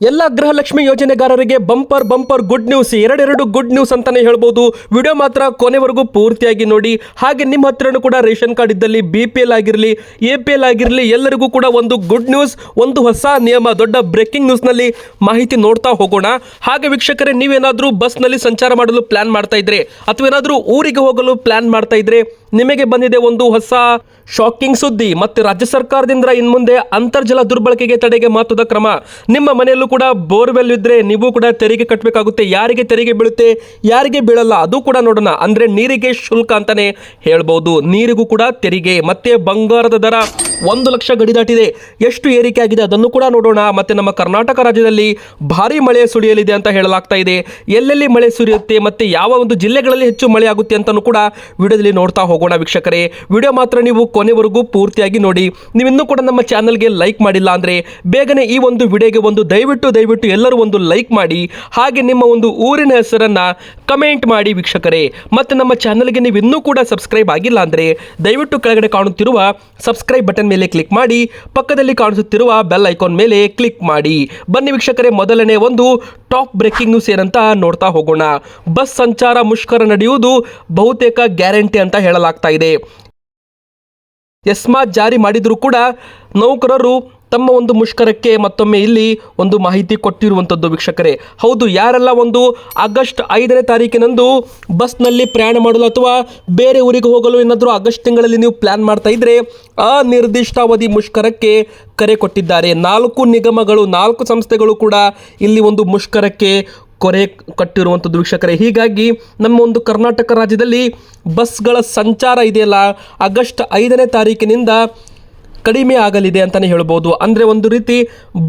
ಎಲ್ಲ ಗೃಹಲಕ್ಷ್ಮಿ ಯೋಜನೆಗಾರರಿಗೆ bumper bumper good news, ಎರಡೆರಡು ಗುಡ್ ನ್ಯೂಸ್ ಅಂತಾನೆ ಹೇಳ್ಬೋದು. ವಿಡಿಯೋ ಮಾತ್ರ ಕೊನೆವರೆಗೂ ಪೂರ್ತಿಯಾಗಿ ನೋಡಿ. ಹಾಗೆ ನಿಮ್ಮ ಹತ್ರನೂ ಕೂಡ ರೇಷನ್ ಕಾರ್ಡ್ ಇದ್ದಲ್ಲಿ ಬಿ ಪಿ ಎಲ್ ಆಗಿರಲಿ ಎ ಪಿ ಎಲ್ ಆಗಿರಲಿ, ಎಲ್ಲರಿಗೂ ಕೂಡ ಒಂದು ಗುಡ್ ನ್ಯೂಸ್, ಒಂದು ಹೊಸ ನಿಯಮ, ದೊಡ್ಡ ಬ್ರೇಕಿಂಗ್ ನ್ಯೂಸ್ನಲ್ಲಿ ಮಾಹಿತಿ ನೋಡ್ತಾ ಹೋಗೋಣ. ಹಾಗೆ ವೀಕ್ಷಕರೇ, ನೀವೇನಾದರೂ ಬಸ್ನಲ್ಲಿ ಸಂಚಾರ ಮಾಡಲು ಪ್ಲಾನ್ ಮಾಡ್ತಾ ಇದ್ರೆ ಅಥವಾ ಏನಾದರೂ ಊರಿಗೆ ಹೋಗಲು ಪ್ಲಾನ್ ಮಾಡ್ತಾ ಇದ್ರೆ ನಿಮಗೆ ಬಂದಿದೆ ಒಂದು ಹೊಸ ಶಾಕಿಂಗ್ ಸುದ್ದಿ. ಮತ್ತೆ ರಾಜ್ಯ ಸರ್ಕಾರದಿಂದ ಇನ್ನು ಮುಂದೆ ಅಂತರ್ಜಲ ದುರ್ಬಳಕೆಗೆ ತಡೆಗೆ ಮಹತ್ವದ ಕ್ರಮ. ನಿಮ್ಮ ಮನೆಯಲ್ಲೂ ಕೂಡ ಬೋರ್ವೆಲ್ ಇದ್ರೆ ನೀವು ಕೂಡ ತೆರಿಗೆ ಕಟ್ಟಬೇಕಾಗುತ್ತೆ ಯಾರಿಗೆ ತೆರಿಗೆ ಬೀಳುತ್ತೆ, ಯಾರಿಗೆ ಬೀಳಲ್ಲ, ಅದು ಕೂಡ ನೋಡೋಣ. ಅಂದ್ರೆ ನೀರಿಗೆ ಶುಲ್ಕ ಅಂತಾನೆ ಹೇಳ್ಬೋದು. ನೀರಿಗೂ ಕೂಡ ತೆರಿಗೆ. ಮತ್ತೆ ಬಂಗಾರದ ದರ. ಒಂದು ಲಕ್ಷ ಗಡಿ ದಾಟಿದೆ. ಎಷ್ಟು ಏರಿಕೆ ಆಗಿದೆ ಅದನ್ನು ಕೂಡ ನೋಡೋಣ. ಮತ್ತೆ ನಮ್ಮ ಕರ್ನಾಟಕ ರಾಜ್ಯದಲ್ಲಿ ಭಾರಿ ಮಳೆ ಸುರಿಯಲಿದೆ ಅಂತ ಹೇಳಲಾಗ್ತಾ ಇದೆ. ಎಲ್ಲೆಲ್ಲಿ ಮಳೆ ಸುರಿಯುತ್ತೆ ಮತ್ತೆ ಯಾವ ಒಂದು ಜಿಲ್ಲೆಗಳಲ್ಲಿ ಹೆಚ್ಚು ಮಳೆ ಆಗುತ್ತೆ ಅಂತಲೂ ಕೂಡ ವಿಡಿಯೋದಲ್ಲಿ ನೋಡ್ತಾ ಹೋಗೋಣ ವೀಕ್ಷಕರೇ. ವಿಡಿಯೋ ಮಾತ್ರ ನೀವು ಕೊನೆವರೆಗೂ ಪೂರ್ತಿಯಾಗಿ ನೋಡಿ. ನೀವು ಇನ್ನೂ ಕೂಡ ನಮ್ಮ ಚಾನಲ್ಗೆ ಲೈಕ್ ಮಾಡಿಲ್ಲ ಅಂದರೆ ಬೇಗನೆ ಈ ಒಂದು ವಿಡಿಯೋಗೆ ಒಂದು ದಯವಿಟ್ಟು ದಯವಿಟ್ಟು ಎಲ್ಲರೂ ಒಂದು ಲೈಕ್ ಮಾಡಿ. ಹಾಗೆ ನಿಮ್ಮ ಒಂದು ಊರಿನ ಹೆಸರನ್ನು ಕಮೆಂಟ್ ಮಾಡಿ ವೀಕ್ಷಕರೇ. ಮತ್ತು ನಮ್ಮ ಚಾನಲ್ಗೆ ನೀವು ಇನ್ನೂ ಕೂಡ ಸಬ್ಸ್ಕ್ರೈಬ್ ಆಗಿಲ್ಲ ಅಂದರೆ ದಯವಿಟ್ಟು ಕೆಳಗಡೆ ಕಾಣುತ್ತಿರುವ ಸಬ್ಸ್ಕ್ರೈಬ್ ಬಟನ್ ಮೇಲೆ ಕ್ಲಿಕ್ ಮಾಡಿ, ಪಕ್ಕದಲ್ಲಿ ಕಾಣಿಸುತ್ತಿರುವ ಬೆಲ್ ಐಕಾನ್ ಮೇಲೆ ಕ್ಲಿಕ್ ಮಾಡಿ. ಬನ್ನಿ ವೀಕ್ಷಕರೇ, ಮೊದಲನೇ ಒಂದು ಟಾಪ್ ಬ್ರೇಕಿಂಗ್ ನ್ಯೂಸ್ ಏನಂತ ನೋಡ್ತಾ ಹೋಗೋಣ. ಬಸ್ ಸಂಚಾರ ಮುಷ್ಕರ ನಡೆಯುವುದು ಬಹುತೇಕ ಗ್ಯಾರಂಟಿ ಅಂತ ಹೇಳಲಾಗ್ತಾ ಇದೆ. ಎಸ್ಮಾ ಜಾರಿ ಮಾಡಿದರೂ ಕೂಡ ನೌಕರರು ತಮ್ಮ ಒಂದು ಮುಷ್ಕರಕ್ಕೆ ಮತ್ತೊಮ್ಮೆ ಇಲ್ಲಿ ಒಂದು ಮಾಹಿತಿ ಕೊಟ್ಟಿರುವಂಥದ್ದು ವೀಕ್ಷಕರೇ. ಹೌದು, ಯಾರೆಲ್ಲ ಒಂದು ಆಗಸ್ಟ್ ಐದನೇ ತಾರೀಕಿನಂದು ಬಸ್ನಲ್ಲಿ ಪ್ರಯಾಣ ಮಾಡಲು ಅಥವಾ ಬೇರೆ ಊರಿಗೆ ಹೋಗಲು ಏನಾದರೂ ಆಗಸ್ಟ್ ತಿಂಗಳಲ್ಲಿ ನೀವು ಪ್ಲ್ಯಾನ್ ಮಾಡ್ತಾ ಇದ್ದರೆ ಅನಿರ್ದಿಷ್ಟಾವಧಿ ಮುಷ್ಕರಕ್ಕೆ ಕರೆ ಕೊಟ್ಟಿದ್ದಾರೆ. ನಾಲ್ಕು ನಿಗಮಗಳು, ನಾಲ್ಕು ಸಂಸ್ಥೆಗಳು ಕೂಡ ಇಲ್ಲಿ ಒಂದು ಮುಷ್ಕರಕ್ಕೆ ಕೊರೆ ಕಟ್ಟಿರುವಂಥದ್ದು ವೀಕ್ಷಕರೇ. ಹೀಗಾಗಿ ನಮ್ಮ ಒಂದು ಕರ್ನಾಟಕ ರಾಜ್ಯದಲ್ಲಿ ಬಸ್ಗಳ ಸಂಚಾರ ಇದೆಯಲ್ಲ, ಆಗಸ್ಟ್ ಐದನೇ ತಾರೀಕಿನಿಂದ ಕಡಿಮೆ ಆಗಲಿದೆ ಅಂತಲೇ ಹೇಳ್ಬೋದು. ಅಂದರೆ ಒಂದು ರೀತಿ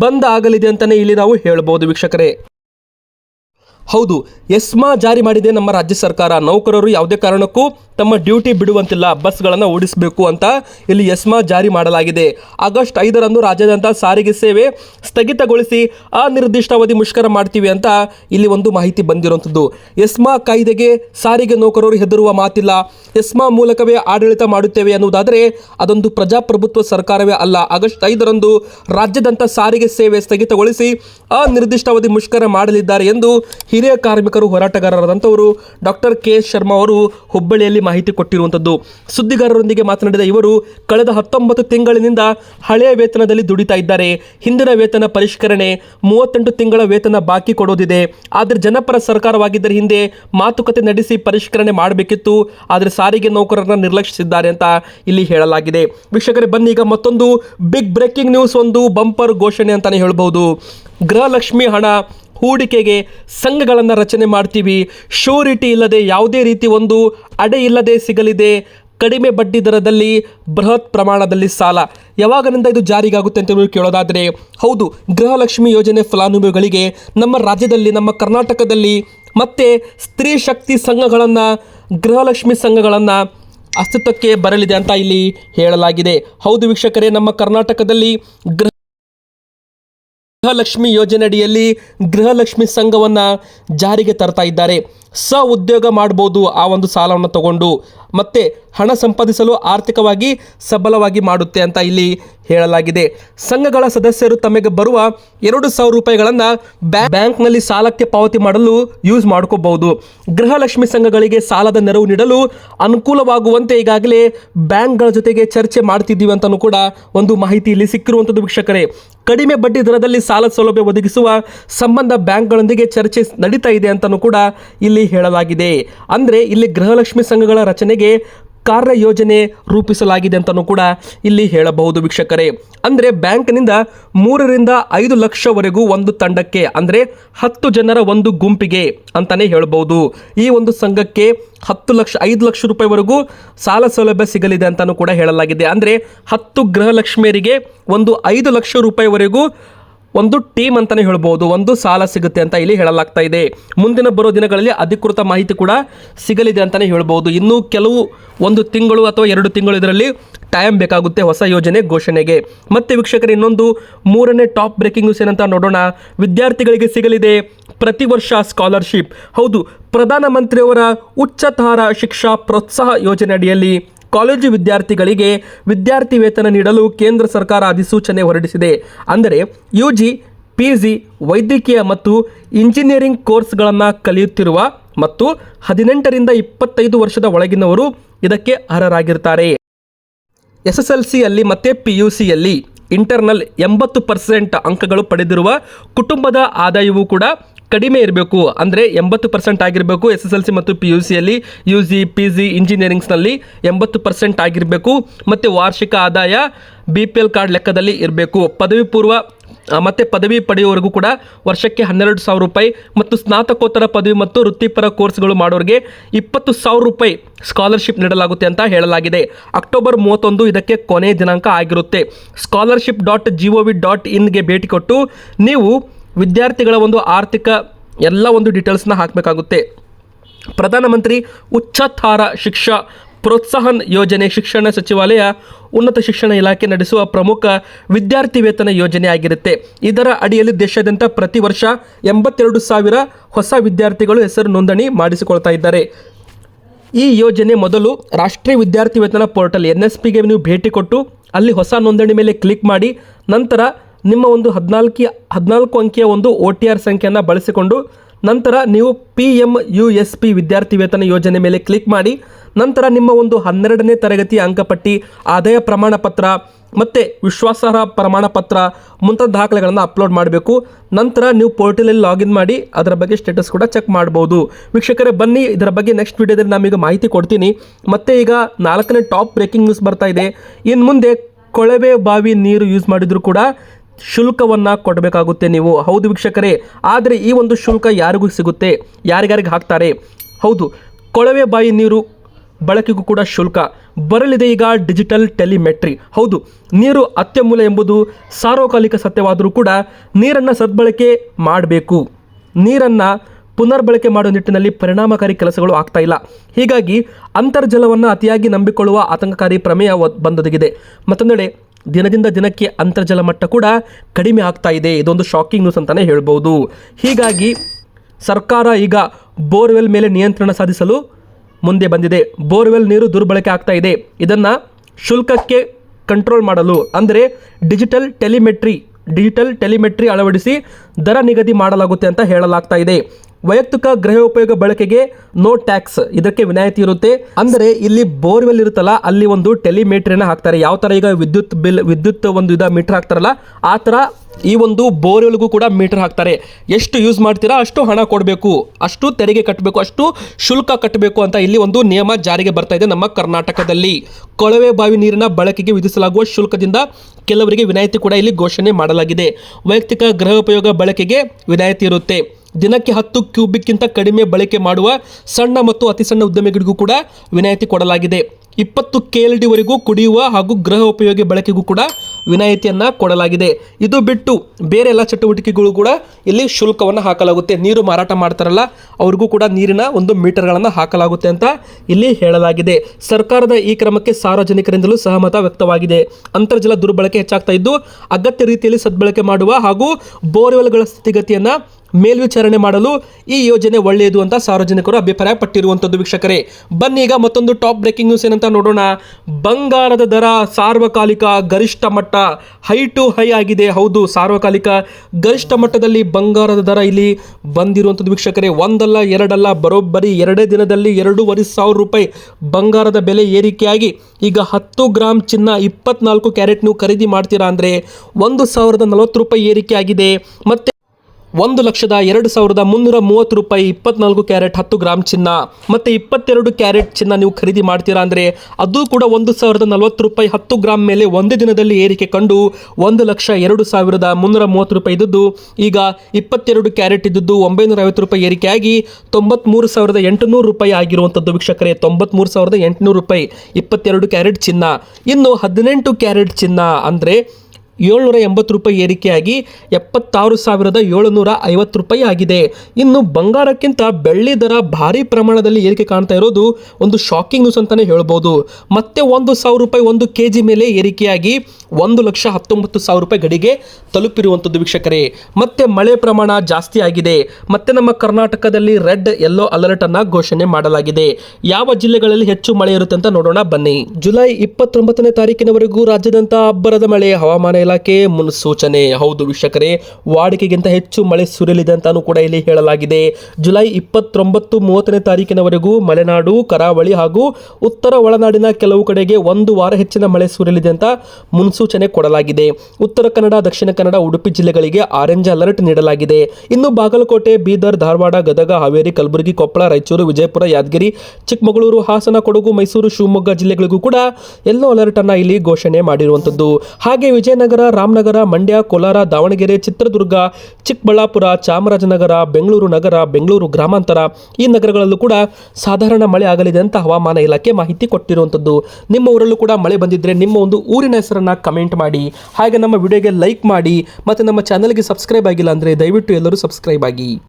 ಬಂದ್ ಆಗಲಿದೆ ಅಂತಲೇ ಇಲ್ಲಿ ನಾವು ಹೇಳ್ಬೋದು ವೀಕ್ಷಕರೇ. ಹೌದು, ಎಸ್ಮಾ ಜಾರಿ ಮಾಡಿದೆ ನಮ್ಮ ರಾಜ್ಯ ಸರ್ಕಾರ. ನೌಕರರು ಯಾವುದೇ ಕಾರಣಕ್ಕೂ ತಮ್ಮ ಡ್ಯೂಟಿ ಬಿಡುವಂತಿಲ್ಲ, ಬಸ್ಗಳನ್ನು ಓಡಿಸಬೇಕು ಅಂತ ಇಲ್ಲಿ ಎಸ್ಮಾ ಜಾರಿ ಮಾಡಲಾಗಿದೆ. ಆಗಸ್ಟ್ ಐದರಂದು ರಾಜ್ಯಾದ್ಯಂತ ಸಾರಿಗೆ ಸೇವೆ ಸ್ಥಗಿತಗೊಳಿಸಿ ಅನಿರ್ದಿಷ್ಟಾವಧಿ ಮುಷ್ಕರ ಮಾಡ್ತೀವಿ ಅಂತ ಇಲ್ಲಿ ಒಂದು ಮಾಹಿತಿ ಬಂದಿರುವಂಥದ್ದು. ಎಸ್ಮಾ ಕಾಯ್ದೆಗೆ ಸಾರಿಗೆ ನೌಕರರು ಹೆದರುವ ಮಾತಿಲ್ಲ. ಎಸ್ಮಾ ಮೂಲಕವೇ ಆಡಳಿತ ಮಾಡುತ್ತೇವೆ ಅನ್ನುವುದಾದರೆ ಅದೊಂದು ಪ್ರಜಾಪ್ರಭುತ್ವ ಸರ್ಕಾರವೇ ಅಲ್ಲ. ಆಗಸ್ಟ್ ಐದರಂದು ರಾಜ್ಯದಂತ ಸಾರಿಗೆ ಸೇವೆ ಸ್ಥಗಿತಗೊಳಿಸಿ ಅನಿರ್ದಿಷ್ಟಾವಧಿ ಮುಷ್ಕರ ಮಾಡಲಿದ್ದಾರೆ ಎಂದು ಹಿರಿಯ ಕಾರ್ಮಿಕರು ಹೋರಾಟಗಾರರಾದಂಥವರು ಡಾಕ್ಟರ್ ಕೆ ಶರ್ಮಾ ಅವರು ಹುಬ್ಬಳ್ಳಿಯಲ್ಲಿ ಮಾಹಿತಿ ಕೊಟ್ಟಿರುವಂಥದ್ದು. ಸುದ್ದಿಗಾರರೊಂದಿಗೆ ಮಾತನಾಡಿದ ಇವರು, ಕಳೆದ ಹತ್ತೊಂಬತ್ತು ತಿಂಗಳಿನಿಂದ ಹಳೆಯ ವೇತನದಲ್ಲಿ ದುಡಿತಾ ಇದ್ದಾರೆ. ಹಿಂದಿನ ವೇತನ ಪರಿಷ್ಕರಣೆ ಮೂವತ್ತೆಂಟು ತಿಂಗಳ ವೇತನ ಬಾಕಿ ಕೊಡೋದಿದೆ. ಆದರೆ ಜನಪರ ಸರ್ಕಾರವಾಗಿದ್ದರ ಹಿಂದೆ ಮಾತುಕತೆ ನಡೆಸಿ ಪರಿಷ್ಕರಣೆ ಮಾಡಬೇಕಿತ್ತು. ಆದರೆ ಸಾರಿಗೆ ನೌಕರರನ್ನು ನಿರ್ಲಕ್ಷಿಸಿದ್ದಾರೆ ಅಂತ ಇಲ್ಲಿ ಹೇಳಲಾಗಿದೆ. ವೀಕ್ಷಕರೇ, ಬನ್ನಿ ಈಗ ಮತ್ತೊಂದು ಬಿಗ್ ಬ್ರೇಕಿಂಗ್ ನ್ಯೂಸ್ ಒಂದು ಬಂಪರ್ ಘೋಷಣೆ ಅಂತಾನೆ ಹೇಳ್ಬೋದು ಗೃಹಲಕ್ಷ್ಮಿ ಹಣ ಹೂಡಿಕೆಗೆ ಸಂಘಗಳನ್ನು ರಚನೆ ಮಾಡ್ತೀವಿ. ಶ್ಯೂರಿಟಿ ಇಲ್ಲದೆ ಯಾವುದೇ ರೀತಿ ಒಂದು ಅಡೆ ಇಲ್ಲದೆ ಸಿಗಲಿದೆ. ಕಡಿಮೆ ಬಡ್ಡಿ ದರದಲ್ಲಿ, ಬೃಹತ್ ಪ್ರಮಾಣದಲ್ಲಿ ಸಾಲ. ಯಾವಾಗನಿಂದ ಇದು ಜಾರಿಗಾಗುತ್ತೆ ಅಂತ ನೀವು ಕೇಳೋದಾದರೆ, ಹೌದು, ಗೃಹಲಕ್ಷ್ಮಿ ಯೋಜನೆ ಫಲಾನುಭವಿಗಳಿಗೆ ನಮ್ಮ ರಾಜ್ಯದಲ್ಲಿ, ನಮ್ಮ ಕರ್ನಾಟಕದಲ್ಲಿ ಮತ್ತೆ ಸ್ತ್ರೀ ಶಕ್ತಿ ಸಂಘಗಳನ್ನು, ಗೃಹಲಕ್ಷ್ಮಿ ಸಂಘಗಳನ್ನು ಅಸ್ತಿತ್ವಕ್ಕೆ ಬರಲಿದೆ ಅಂತ ಇಲ್ಲಿ ಹೇಳಲಾಗಿದೆ. ಹೌದು ವೀಕ್ಷಕರೇ, ನಮ್ಮ ಕರ್ನಾಟಕದಲ್ಲಿ ಗೃಹ ಗೃಹಲಕ್ಷ್ಮಿ ಯೋಜನೆಯಡಿಯಲ್ಲಿ ಗೃಹಲಕ್ಷ್ಮಿ ಸಂಘವನ್ನು ಜಾರಿಗೆ ತರ್ತಾ ಇದ್ದಾರೆ. ಸ ಉದ್ಯೋಗ ಮಾಡ್ಬೋದು ಆ ಒಂದು ಸಾಲವನ್ನು ತಗೊಂಡು, ಮತ್ತೆ ಹಣ ಸಂಪಾದಿಸಲು ಆರ್ಥಿಕವಾಗಿ ಸಬಲವಾಗಿ ಮಾಡುತ್ತೆ ಅಂತ ಇಲ್ಲಿ ಹೇಳಲಾಗಿದೆ. ಸಂಘಗಳ ಸದಸ್ಯರು ತಮಗೆ ಬರುವ ಎರಡು ಸಾವಿರ ರೂಪಾಯಿಗಳನ್ನು ಬ್ಯಾಂಕ್ನಲ್ಲಿ ಸಾಲಕ್ಕೆ ಪಾವತಿ ಮಾಡಲು ಯೂಸ್ ಮಾಡ್ಕೋಬಹುದು. ಗೃಹಲಕ್ಷ್ಮಿ ಸಂಘಗಳಿಗೆ ಸಾಲದ ನೆರವು ನೀಡಲು ಅನುಕೂಲವಾಗುವಂತೆ ಈಗಾಗಲೇ ಬ್ಯಾಂಕ್ಗಳ ಜೊತೆಗೆ ಚರ್ಚೆ ಮಾಡ್ತಿದ್ದೀವಿ ಅಂತಲೂ ಕೂಡ ಒಂದು ಮಾಹಿತಿ ಇಲ್ಲಿ ಸಿಕ್ಕಿರುವಂಥದ್ದು ವೀಕ್ಷಕರೇ. ಕಡಿಮೆ ಬಡ್ಡಿ ದರದಲ್ಲಿ ಸಾಲ ಸೌಲಭ್ಯ ಒದಗಿಸುವ ಸಂಬಂಧ ಬ್ಯಾಂಕ್ಗಳೊಂದಿಗೆ ಚರ್ಚೆ ನಡೀತಾ ಇದೆ ಅಂತಲೂ ಕೂಡ ಇಲ್ಲಿ ಹೇಳಲಾಗಿದೆ. ಅಂದರೆ ಇಲ್ಲಿ ಗೃಹಲಕ್ಷ್ಮಿ ಸಂಘಗಳ ರಚನೆಗೆ ಕಾರ್ಯಯೋಜನೆ ರೂಪಿಸಲಾಗಿದೆ ಅಂತಲೂ ಕೂಡ ಇಲ್ಲಿ ಹೇಳಬಹುದು ವೀಕ್ಷಕರೇ. ಅಂದರೆ ಬ್ಯಾಂಕ್ನಿಂದ ಮೂರರಿಂದ ಐದು ಲಕ್ಷವರೆಗೂ ಒಂದು ತಂಡಕ್ಕೆ, ಅಂದರೆ ಹತ್ತು ಜನರ ಒಂದು ಗುಂಪಿಗೆ ಅಂತಲೇ ಹೇಳಬಹುದು. ಈ ಒಂದು ಸಂಘಕ್ಕೆ ಹತ್ತು ಲಕ್ಷ, ಐದು ಲಕ್ಷ ರೂಪಾಯಿವರೆಗೂ ಸಾಲ ಸೌಲಭ್ಯ ಸಿಗಲಿದೆ ಅಂತಲೂ ಕೂಡ ಹೇಳಲಾಗಿದೆ. ಅಂದರೆ ಹತ್ತು ಗೃಹಲಕ್ಷ್ಮಿಯರಿಗೆ ಒಂದು ಐದು ಲಕ್ಷ ರೂಪಾಯಿವರೆಗೂ ಒಂದು ಟೀಮ್ ಅಂತಲೇ ಹೇಳ್ಬೋದು, ಒಂದು ಸಾಲ ಸಿಗುತ್ತೆ ಅಂತ ಇಲ್ಲಿ ಹೇಳಲಾಗ್ತಾ ಇದೆ. ಮುಂದಿನ ಬರೋ ದಿನಗಳಲ್ಲಿ ಅಧಿಕೃತ ಮಾಹಿತಿ ಕೂಡ ಸಿಗಲಿದೆ ಅಂತಲೇ ಹೇಳ್ಬೋದು. ಇನ್ನೂ ಕೆಲವು ಒಂದು ತಿಂಗಳು ಅಥವಾ ಎರಡು ತಿಂಗಳು ಇದರಲ್ಲಿ ಟೈಮ್ ಬೇಕಾಗುತ್ತೆ ಹೊಸ ಯೋಜನೆ ಘೋಷಣೆಗೆ. ಮತ್ತೆ ವೀಕ್ಷಕರು, ಇನ್ನೊಂದು ಮೂರನೇ ಟಾಪ್ ಬ್ರೇಕಿಂಗ್ ನ್ಯೂಸ್ ಏನಂತ ನೋಡೋಣ. ವಿದ್ಯಾರ್ಥಿಗಳಿಗೆ ಸಿಗಲಿದೆ ಪ್ರತಿ ವರ್ಷ ಸ್ಕಾಲರ್ಶಿಪ್ ಹೌದು, ಪ್ರಧಾನಮಂತ್ರಿಯವರ ಉಚ್ಚತಾರ ಶಿಕ್ಷಾ ಪ್ರೋತ್ಸಾಹ ಯೋಜನೆ ಅಡಿಯಲ್ಲಿ ಕಾಲೇಜು ವಿದ್ಯಾರ್ಥಿಗಳಿಗೆ ವಿದ್ಯಾರ್ಥಿ ವೇತನ ನೀಡಲು ಕೇಂದ್ರ ಸರ್ಕಾರ ಅಧಿಸೂಚನೆ ಹೊರಡಿಸಿದೆ. ಅಂದರೆ ಯು ಜಿ ಪಿ ಜಿ ವೈದ್ಯಕೀಯ ಮತ್ತು ಇಂಜಿನಿಯರಿಂಗ್ ಕೋರ್ಸ್ಗಳನ್ನು ಕಲಿಯುತ್ತಿರುವ ಮತ್ತು ಹದಿನೆಂಟರಿಂದ ಇಪ್ಪತ್ತೈದು ವರ್ಷದ ಒಳಗಿನವರು ಇದಕ್ಕೆ ಅರ್ಹರಾಗಿರ್ತಾರೆ ಎಸ್ ಎಸ್ ಎಲ್ ಸಿಯಲ್ಲಿ ಮತ್ತು ಪಿ ಯು ಸಿಯಲ್ಲಿ ಇಂಟರ್ನಲ್ ಎಂಬತ್ತು ಪರ್ಸೆಂಟ್ ಅಂಕಗಳು ಪಡೆದಿರುವ ಕುಟುಂಬದ ಆದಾಯವೂ ಕೂಡ ಕಡಿಮೆ ಇರಬೇಕು, ಅಂದರೆ ಎಂಬತ್ತು ಪರ್ಸೆಂಟ್ ಆಗಿರಬೇಕು ಎಸ್ ಎಸ್ ಎಲ್ ಸಿ ಮತ್ತು ಪಿ ಯು ಸಿಯಲ್ಲಿ ಯು ಜಿ ಪಿ ಜಿ ಇಂಜಿನಿಯರಿಂಗ್ಸ್ನಲ್ಲಿ ಎಂಬತ್ತು ಪರ್ಸೆಂಟ್ ಆಗಿರಬೇಕು, ಮತ್ತು ವಾರ್ಷಿಕ ಆದಾಯ ಬಿ ಪಿ ಎಲ್ ಕಾರ್ಡ್ ಲೆಕ್ಕದಲ್ಲಿ ಇರಬೇಕು. ಪದವಿ ಪೂರ್ವ ಮತ್ತು ಪದವಿ ಪಡೆಯುವವರೆಗೂ ಕೂಡ ವರ್ಷಕ್ಕೆ ಹನ್ನೆರಡು ಸಾವಿರ ರೂಪಾಯಿ ಮತ್ತು ಸ್ನಾತಕೋತ್ತರ ಪದವಿ ಮತ್ತು ವೃತ್ತಿಪರ ಕೋರ್ಸ್ಗಳು ಮಾಡೋರಿಗೆ ಇಪ್ಪತ್ತು ಸಾವಿರ ರೂಪಾಯಿ ಸ್ಕಾಲರ್ಶಿಪ್ ನೀಡಲಾಗುತ್ತೆ ಅಂತ ಹೇಳಲಾಗಿದೆ. ಅಕ್ಟೋಬರ್ ಮೂವತ್ತೊಂದು ಇದಕ್ಕೆ ಕೊನೆಯ ದಿನಾಂಕ ಆಗಿರುತ್ತೆ. Scholarship dot G O V dot ಇನ್ಗೆ ಭೇಟಿ ಕೊಟ್ಟು ನೀವು ವಿದ್ಯಾರ್ಥಿಗಳ ಒಂದು ಆರ್ಥಿಕ ಎಲ್ಲ ಒಂದು ಡೀಟೇಲ್ಸ್ನ ಹಾಕಬೇಕಾಗುತ್ತೆ. ಪ್ರಧಾನಮಂತ್ರಿ ಉಚ್ಚತಾರ ಶಿಕ್ಷಾ ಪ್ರೋತ್ಸಾಹನ್ ಯೋಜನೆ ಶಿಕ್ಷಣ ಸಚಿವಾಲಯ ಉನ್ನತ ಶಿಕ್ಷಣ ಇಲಾಖೆ ನಡೆಸುವ ಪ್ರಮುಖ ವಿದ್ಯಾರ್ಥಿ ವೇತನ ಯೋಜನೆ ಆಗಿರುತ್ತೆ. ಇದರ ಅಡಿಯಲ್ಲಿ ದೇಶಾದ್ಯಂತ ಪ್ರತಿ ವರ್ಷ ಎಂಬತ್ತೆರಡು ಸಾವಿರ ಹೊಸ ವಿದ್ಯಾರ್ಥಿಗಳು ಹೆಸರು ನೋಂದಣಿ ಮಾಡಿಸಿಕೊಳ್ತಾ ಇದ್ದಾರೆ. ಈ ಯೋಜನೆ ಮೊದಲು ರಾಷ್ಟ್ರೀಯ ವಿದ್ಯಾರ್ಥಿ ವೇತನ ಪೋರ್ಟಲ್ ಎನ್ ಎಸ್ ಪಿಗೆ ನೀವು ಭೇಟಿ ಕೊಟ್ಟು ಅಲ್ಲಿ ಹೊಸ ನೋಂದಣಿ ಮೇಲೆ ಕ್ಲಿಕ್ ಮಾಡಿ, ನಂತರ ನಿಮ್ಮ ಒಂದು ಹದಿನಾಲ್ಕು ಹದಿನಾಲ್ಕು ಅಂಕಿಯ ಒಂದು ಒ ಟಿ ಆರ್ ಸಂಖ್ಯೆಯನ್ನು ಬಳಸಿಕೊಂಡು ನಂತರ ನೀವು P M U S P ವಿದ್ಯಾರ್ಥಿ ವೇತನ ಯೋಜನೆ ಮೇಲೆ ಕ್ಲಿಕ್ ಮಾಡಿ, ನಂತರ ನಿಮ್ಮ ಒಂದು ಹನ್ನೆರಡನೇ ತರಗತಿ ಅಂಕಪಟ್ಟಿ, ಆದಾಯ ಪ್ರಮಾಣ ಪತ್ರ ಮತ್ತು ವಿಶ್ವಾಸಾರ್ಹ ಪ್ರಮಾಣ ಪತ್ರ ಮುಂತಾದ ದಾಖಲೆಗಳನ್ನು ಅಪ್ಲೋಡ್ ಮಾಡಬೇಕು. ನಂತರ ನೀವು ಪೋರ್ಟಲಲ್ಲಿ ಲಾಗಿನ್ ಮಾಡಿ, ಅದರ ಬಗ್ಗೆ ಸ್ಟೇಟಸ್ ಕೂಡ ಚೆಕ್ ಮಾಡ್ಬೋದು ವೀಕ್ಷಕರೇ, ಬನ್ನಿ, ಇದರ ಬಗ್ಗೆ ನೆಕ್ಸ್ಟ್ ವಿಡಿಯೋದಲ್ಲಿ ನಮಗೆ ಮಾಹಿತಿ ಕೊಡ್ತೀನಿ. ಮತ್ತು ಈಗ ನಾಲ್ಕನೇ ಟಾಪ್ ಬ್ರೇಕಿಂಗ್ ನ್ಯೂಸ್ ಬರ್ತಾ ಇದೆ. ಇನ್ನು ಮುಂದೆ ಕೊಳವೆ ಬಾವಿ ನೀರು ಯೂಸ್ ಮಾಡಿದರೂ ಕೂಡ ಶುಲ್ಕವನ್ನು ಕೊಡಬೇಕಾಗುತ್ತೆ ನೀವು. ಹೌದು ವೀಕ್ಷಕರೇ, ಆದರೆ ಈ ಒಂದು ಶುಲ್ಕ ಯಾರಿಗೂ ಸಿಗುತ್ತೆ? ಯಾರಿಗಾರಿಗೆ ಹಾಕ್ತಾರೆ? ಹೌದು, ಕೊಳವೆ ಬಾಯಿ ನೀರು ಬಳಕೆಗೂ ಕೂಡ ಶುಲ್ಕ. ಬರಲಿದೆ ಈಗ ಡಿಜಿಟಲ್ ಟೆಲಿಮೆಟ್ರಿ. ಹೌದು, ನೀರು ಅತ್ಯಮೂಲ ಎಂಬುದು ಸಾರ್ವಕಾಲಿಕ ಸತ್ಯವಾದರೂ ಕೂಡ ನೀರನ್ನು ಸದ್ಬಳಕೆ ಮಾಡಬೇಕು. ನೀರನ್ನು ಪುನರ್ಬಳಕೆ ಮಾಡುವ ನಿಟ್ಟಿನಲ್ಲಿ ಪರಿಣಾಮಕಾರಿ ಕೆಲಸಗಳು ಆಗ್ತಾ ಇಲ್ಲ. ಹೀಗಾಗಿ ಅಂತರ್ಜಲವನ್ನು ಅತಿಯಾಗಿ ನಂಬಿಕೊಳ್ಳುವ ಆತಂಕಕಾರಿ ಪ್ರಮೇಯ ಬಂದೊದಗಿದೆ. ಮತ್ತೊಂದೆಡೆ ದಿನದಿಂದ ದಿನಕ್ಕೆ ಅಂತರ್ಜಲ ಮಟ್ಟ ಕೂಡ ಕಡಿಮೆ ಆಗ್ತಾ ಇದೆ. ಇದೊಂದು ಶಾಕಿಂಗ್ ನ್ಯೂಸ್ ಅಂತಲೇ ಹೇಳ್ಬೋದು. ಹೀಗಾಗಿ ಸರ್ಕಾರ ಈಗ ಬೋರ್ವೆಲ್ ಮೇಲೆ ನಿಯಂತ್ರಣ ಸಾಧಿಸಲು ಮುಂದೆ ಬಂದಿದೆ. ಬೋರ್ವೆಲ್ ನೀರು ದುರ್ಬಳಕೆ ಆಗ್ತಾ ಇದೆ. ಇದನ್ನು ಶುಲ್ಕಕ್ಕೆ ಕಂಟ್ರೋಲ್ ಮಾಡಲು, ಅಂದರೆ ಡಿಜಿಟಲ್ ಟೆಲಿಮೆಟ್ರಿ ಡಿಜಿಟಲ್ ಟೆಲಿಮೆಟ್ರಿ ಅಳವಡಿಸಿ ದರ ನಿಗದಿ ಮಾಡಲಾಗುತ್ತೆ ಅಂತ ಹೇಳಲಾಗ್ತಾ ಇದೆ. ವೈಯಕ್ತಿಕ ಗೃಹೋಪಯೋಗ ಬಳಕೆಗೆ ನೋ ಟ್ಯಾಕ್ಸ್ ಇದಕ್ಕೆ ವಿನಾಯಿತಿ ಇರುತ್ತೆ. ಅಂದರೆ ಇಲ್ಲಿ ಬೋರ್ವೆಲ್ ಇರುತ್ತಲ್ಲ ಅಲ್ಲಿ ಒಂದು ಟೆಲಿಮೀಟ್ರಿನ ಹಾಕ್ತಾರೆ. ಯಾವ ಥರ ಈಗ ವಿದ್ಯುತ್ ಬಿಲ್, ವಿದ್ಯುತ್ ಒಂದು ಇದ ಮೀಟರ್ ಹಾಕ್ತಾರಲ್ಲ, ಆ ಥರ ಈ ಒಂದು ಬೋರ್ವೆಲ್ಗೂ ಕೂಡ ಮೀಟರ್ ಹಾಕ್ತಾರೆ. ಎಷ್ಟು ಯೂಸ್ ಮಾಡ್ತೀರಾ ಅಷ್ಟು ಹಣ ಕೊಡಬೇಕು. ಅಷ್ಟು ತೆರಿಗೆ ಕಟ್ಟಬೇಕು ಅಷ್ಟು ಶುಲ್ಕ ಕಟ್ಟಬೇಕು ಅಂತ ಇಲ್ಲಿ ಒಂದು ನಿಯಮ ಜಾರಿಗೆ ಬರ್ತಾ ಇದೆ ನಮ್ಮ ಕರ್ನಾಟಕದಲ್ಲಿ. ಕೊಳವೆ ಬಾವಿ ನೀರಿನ ಬಳಕೆಗೆ ವಿಧಿಸಲಾಗುವ ಶುಲ್ಕದಿಂದ ಕೆಲವರಿಗೆ ವಿನಾಯಿತಿ ಕೂಡ ಇಲ್ಲಿ ಘೋಷಣೆ ಮಾಡಲಾಗಿದೆ. ವೈಯಕ್ತಿಕ ಗೃಹೋಪಯೋಗ ಬಳಕೆಗೆ ವಿನಾಯಿತಿ ಇರುತ್ತೆ. ದಿನಕ್ಕೆ ಹತ್ತು ಕ್ಯೂಬಿಕ್ಕಿಂತ ಕಡಿಮೆ ಬಳಕೆ ಮಾಡುವ ಸಣ್ಣ ಮತ್ತು ಅತಿ ಸಣ್ಣ ಉದ್ಯಮಿಗಳಿಗೂ ಕೂಡ ವಿನಾಯಿತಿ ಕೊಡಲಾಗಿದೆ. ಇಪ್ಪತ್ತು ಕೆ ಎಲ್ ಡಿವರೆಗೂ ಕುಡಿಯುವ ಹಾಗೂ ಗೃಹ ಉಪಯೋಗಿ ಬಳಕೆಗೂ ಕೂಡ ವಿನಾಯಿತಿಯನ್ನು ಕೊಡಲಾಗಿದೆ. ಇದು ಬಿಟ್ಟು ಬೇರೆ ಎಲ್ಲ ಚಟುವಟಿಕೆಗಳು ಕೂಡ ಇಲ್ಲಿ ಶುಲ್ಕವನ್ನು ಹಾಕಲಾಗುತ್ತೆ. ನೀರು ಮಾರಾಟ ಮಾಡ್ತಾರಲ್ಲ, ಅವ್ರಿಗೂ ಕೂಡ ನೀರಿನ ಒಂದು ಮೀಟರ್ಗಳನ್ನು ಹಾಕಲಾಗುತ್ತೆ ಅಂತ ಇಲ್ಲಿ ಹೇಳಲಾಗಿದೆ. ಸರ್ಕಾರದ ಈ ಕ್ರಮಕ್ಕೆ ಸಾರ್ವಜನಿಕರಿಂದಲೂ ಸಹಮತ ವ್ಯಕ್ತವಾಗಿದೆ. ಅಂತರ್ಜಲ ದುರ್ಬಳಕೆ ಹೆಚ್ಚಾಗ್ತಾ ಇದ್ದು, ಅಗತ್ಯ ರೀತಿಯಲ್ಲಿ ಸದ್ಬಳಕೆ ಮಾಡುವ ಹಾಗೂ ಬೋರ್ವೆಲ್ಗಳ ಸ್ಥಿತಿಗತಿಯನ್ನು ಮೇಲ್ವಿಚಾರಣೆ ಮಾಡಲು ಈ ಯೋಜನೆ ಒಳ್ಳೆಯದು ಅಂತ ಸಾರ್ವಜನಿಕರು ಅಭಿಪ್ರಾಯ ಪಟ್ಟಿರುವಂಥದ್ದು ವೀಕ್ಷಕರೇ. ಬನ್ನಿ ಈಗ ಮತ್ತೊಂದು ಟಾಪ್ ಬ್ರೇಕಿಂಗ್ ನ್ಯೂಸ್ ಏನಂತ ನೋಡೋಣ. ಬಂಗಾರದ ದರ ಸಾರ್ವಕಾಲಿಕ ಗರಿಷ್ಠ ಮಟ್ಟ ಹೈ ಟು ಹೈ ಆಗಿದೆ. ಹೌದು, ಸಾರ್ವಕಾಲಿಕ ಗರಿಷ್ಠ ಮಟ್ಟದಲ್ಲಿ ಬಂಗಾರದ ದರ ಇಲ್ಲಿ ಬಂದಿರುವಂಥದ್ದು ವೀಕ್ಷಕರೇ. ಒಂದಲ್ಲ, ಎರಡಲ್ಲ, ಬರೋಬ್ಬರಿ ಎರಡೇ ದಿನದಲ್ಲಿ ಎರಡೂವರೆ ಸಾವಿರ ರೂಪಾಯಿ ಬಂಗಾರದ ಬೆಲೆ ಏರಿಕೆಯಾಗಿ ಈಗ ಹತ್ತು ಗ್ರಾಮ್ ಚಿನ್ನ ಇಪ್ಪತ್ನಾಲ್ಕು ಕ್ಯಾರೆಟ್ ನೀವು ಖರೀದಿ ಮಾಡ್ತೀರಾ ಅಂದರೆ ಒಂದು ಸಾವಿರದ ನಲವತ್ತು ರೂಪಾಯಿ ಏರಿಕೆ ಆಗಿದೆ ಮತ್ತು ಒಂದು ಲಕ್ಷದ ಎರಡು ಸಾವಿರದ ಮುನ್ನೂರ ಮೂವತ್ತು ರೂಪಾಯಿ ಇಪ್ಪತ್ನಾಲ್ಕು ಕ್ಯಾರೆಟ್ ಹತ್ತು ಗ್ರಾಮ್ ಚಿನ್ನ. ಮತ್ತು ಇಪ್ಪತ್ತೆರಡು ಕ್ಯಾರೆಟ್ ಚಿನ್ನ ನೀವು ಖರೀದಿ ಮಾಡ್ತೀರಾ ಅಂದರೆ ಅದು ಕೂಡ ಒಂದು ಸಾವಿರದ ನಲವತ್ತು ರೂಪಾಯಿ ಹತ್ತು ಗ್ರಾಮ್ ಮೇಲೆ ಒಂದೇ ದಿನದಲ್ಲಿ ಏರಿಕೆ ಕಂಡು ಒಂದು ಲಕ್ಷ ಎರಡು ಸಾವಿರದ ಮುನ್ನೂರ ಮೂವತ್ತು ರೂಪಾಯಿ ಇದ್ದದ್ದು. ಈಗ ಇಪ್ಪತ್ತೆರಡು ಕ್ಯಾರೆಟ್ ಇದ್ದದ್ದು ಒಂಬೈನೂರ ಐವತ್ತು ರೂಪಾಯಿ ಏರಿಕೆಯಾಗಿ ತೊಂಬತ್ಮೂರು ಸಾವಿರದ ಎಂಟುನೂರು ರೂಪಾಯಿ ಆಗಿರುವಂಥದ್ದು ವೀಕ್ಷಕರೇ. ತೊಂಬತ್ಮೂರು ಸಾವಿರದ ಎಂಟುನೂರು ರೂಪಾಯಿ ಇಪ್ಪತ್ತೆರಡು ಕ್ಯಾರೆಟ್ ಚಿನ್ನ. ಇನ್ನು ಹದಿನೆಂಟು ಕ್ಯಾರೆಟ್ ಚಿನ್ನ ಅಂದರೆ ಏಳ್ನೂರ ಎಂಬತ್ತು ರೂಪಾಯಿ ಏರಿಕೆಯಾಗಿ ಎಪ್ಪತ್ತಾರು ಸಾವಿರದ ಏಳುನೂರ ಐವತ್ತು ರೂಪಾಯಿ ಆಗಿದೆ. ಇನ್ನು ಬಂಗಾರಕ್ಕಿಂತ ಬೆಳ್ಳಿ ದರ ಭಾರಿ ಪ್ರಮಾಣದಲ್ಲಿ ಏರಿಕೆ ಕಾಣ್ತಾ ಇರೋದು ಒಂದು ಶಾಕಿಂಗ್ ನ್ಯೂಸ್ ಅಂತಲೇ ಹೇಳ್ಬೋದು. ಮತ್ತೆ ಒಂದು ಸಾವಿರ ರೂಪಾಯಿ ಒಂದು ಕೆ ಜಿ ಮೇಲೆ ಏರಿಕೆಯಾಗಿ ಒಂದು ಲಕ್ಷ ಹತ್ತೊಂಬತ್ತು ಸಾವಿರ ರೂಪಾಯಿ ಗಡಿಗೆ ತಲುಪಿರುವಂಥದ್ದು ವೀಕ್ಷಕರೇ. ಮತ್ತೆ ಮಳೆ ಪ್ರಮಾಣ ಜಾಸ್ತಿ ಆಗಿದೆ. ಮತ್ತೆ ನಮ್ಮ ಕರ್ನಾಟಕದಲ್ಲಿ ರೆಡ್ ಯೆಲ್ಲೋ ಅಲರ್ಟ್ ಅನ್ನ ಘೋಷಣೆ ಮಾಡಲಾಗಿದೆ. ಯಾವ ಜಿಲ್ಲೆಗಳಲ್ಲಿ ಹೆಚ್ಚು ಮಳೆ ಇರುತ್ತೆ ಅಂತ ನೋಡೋಣ ಬನ್ನಿ. ಜುಲೈ ಇಪ್ಪತ್ತೊಂಬತ್ತನೇ ತಾರೀಕಿನವರೆಗೂ ರಾಜ್ಯದಂತ ಅಬ್ಬರದ ಮಳೆ, ಹವಾಮಾನ ಇಲಾಖೆ ಮುನ್ಸೂಚನೆ. ಹೌದು ವೀಕ್ಷಕರೇ, ವಾಡಿಕೆಗಿಂತ ಹೆಚ್ಚು ಮಳೆ ಸುರಿಯಲಿದೆ ಅಂತಾನೂ ಕೂಡ ಇಲ್ಲಿ ಹೇಳಲಾಗಿದೆ. ಜುಲೈ ಇಪ್ಪತ್ತೊಂಬತ್ತು ಮೂವತ್ತನೇ ತಾರೀಕಿನವರೆಗೂ ಮಲೆನಾಡು, ಕರಾವಳಿ ಹಾಗೂ ಉತ್ತರ ಒಳನಾಡಿನ ಕೆಲವು ಕಡೆಗೆ ಒಂದು ವಾರ ಹೆಚ್ಚಿನ ಮಳೆ ಸುರಿಯಲಿದೆ ಅಂತ ಮುನ್ಸೂಚನೆ ಕೊಡಲಾಗಿದೆ. ಉತ್ತರ ಕನ್ನಡ, ದಕ್ಷಿಣ ಕನ್ನಡ, ಉಡುಪಿ ಜಿಲ್ಲೆಗಳಿಗೆ ಆರೆಂಜ್ ಅಲರ್ಟ್ ನೀಡಲಾಗಿದೆ. ಇನ್ನು ಬಾಗಲಕೋಟೆ, ಬೀದರ್, ಧಾರವಾಡ, ಗದಗ, ಹಾವೇರಿ, ಕಲಬುರಗಿ, ಕೊಪ್ಪಳ, ರಾಯಚೂರು, ವಿಜಯಪುರ, ಯಾದಗಿರಿ, ಚಿಕ್ಕಮಗಳೂರು, ಹಾಸನ, ಕೊಡಗು, ಮೈಸೂರು, ಶಿವಮೊಗ್ಗ ಜಿಲ್ಲೆಗಳಿಗೂ ಕೂಡ ಎಲ್ಲೋ ಅಲರ್ಟ್ ಅನ್ನ ಇಲ್ಲಿ ಘೋಷಣೆ ಮಾಡಿರುವಂಥದ್ದು ಹಾಗೆ ವಿಜಯನಗರ ರಾಮನಗರ, ಮಂಡ್ಯ, ಕೋಲಾರ, ದಾವಣಗೆರೆ, ಚಿತ್ರದುರ್ಗ, ಚಿಕ್ಕಬಳ್ಳಾಪುರ, ಚಾಮರಾಜನಗರ, ಬೆಂಗಳೂರು ನಗರ, ಬೆಂಗಳೂರು ಗ್ರಾಮಾಂತರ ಈ ನಗರಗಳಲ್ಲೂ ಕೂಡ ಸಾಧಾರಣ ಮಳೆ ಆಗಲಿದೆ ಅಂತ ಹವಾಮಾನ ಇಲಾಖೆ ಮಾಹಿತಿ ಕೊಟ್ಟಿರುವಂಥದ್ದು. ನಿಮ್ಮ ಊರಲ್ಲೂ ಕೂಡ ಮಳೆ ಬಂದಿದ್ರೆ ನಿಮ್ಮ ಒಂದು ಊರಿನ ಹೆಸರನ್ನ ಕಮೆಂಟ್ ಮಾಡಿ. ಹಾಗೆ ನಮ್ಮ ವಿಡಿಯೋಗೆ ಲೈಕ್ ಮಾಡಿ ಮತ್ತು ನಮ್ಮ ಚಾನಲ್ಗೆ ಸಬ್ಸ್ಕ್ರೈಬ್ ಆಗಿಲ್ಲ ಅಂದರೆ ದಯವಿಟ್ಟು ಎಲ್ಲರೂ ಸಬ್ಸ್ಕ್ರೈಬ್ ಆಗಿ.